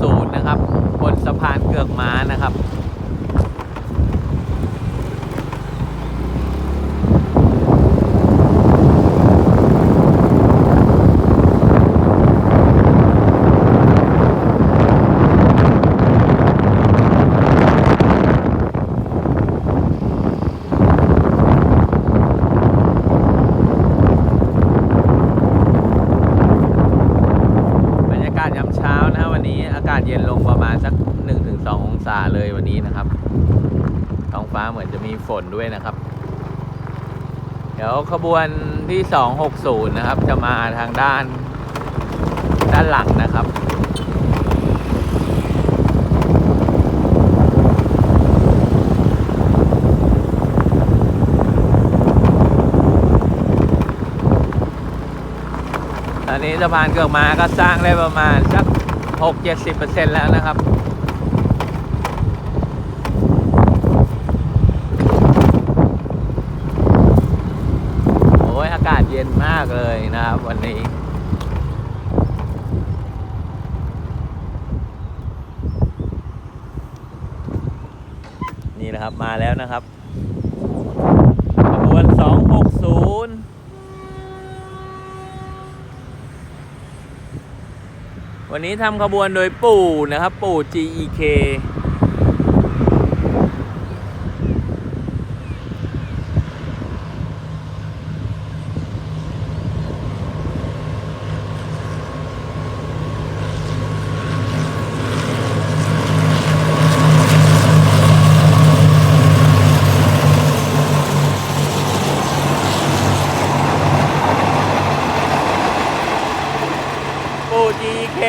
260 นะครับ บนสะพานเกือกม้านะครับ บรรยากาศยามเช้า วันนี้อากาศเย็นลงประมาณสัก 1-2 องศาเลยวันนี้นะครับ ท้องฟ้าเหมือนจะมีฝนด้วยนะครับ เดี๋ยวขบวนที่ 260 นะครับ จะมาทางด้านด้านหลังนะครับตอนนี้สะพานเกือกมาก็สร้างได้ประมาณสัก 6-70%แล้วนะครับโอ้ยอากาศเย็นมากเลยนะครับวันนี้นี่นะครับมาแล้วนะครับขบวน 260 วันนี้ทำขบวนโดยปู่นะครับ ปู่ GEK GK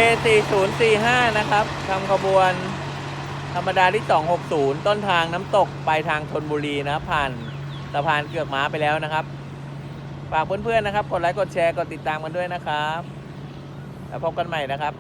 4045 นะครับทำขบวนธรรมดาที่ 260 ต้นทางน้ำตกไปทางชนบุรีนะผ่านสะพานเกือกม้าไปแล้วนะครับ ฝากเพื่อนๆนะครับ กดไลค์ กดแชร์ กดติดตามกันด้วยนะครับ แล้วพบกันใหม่นะครับ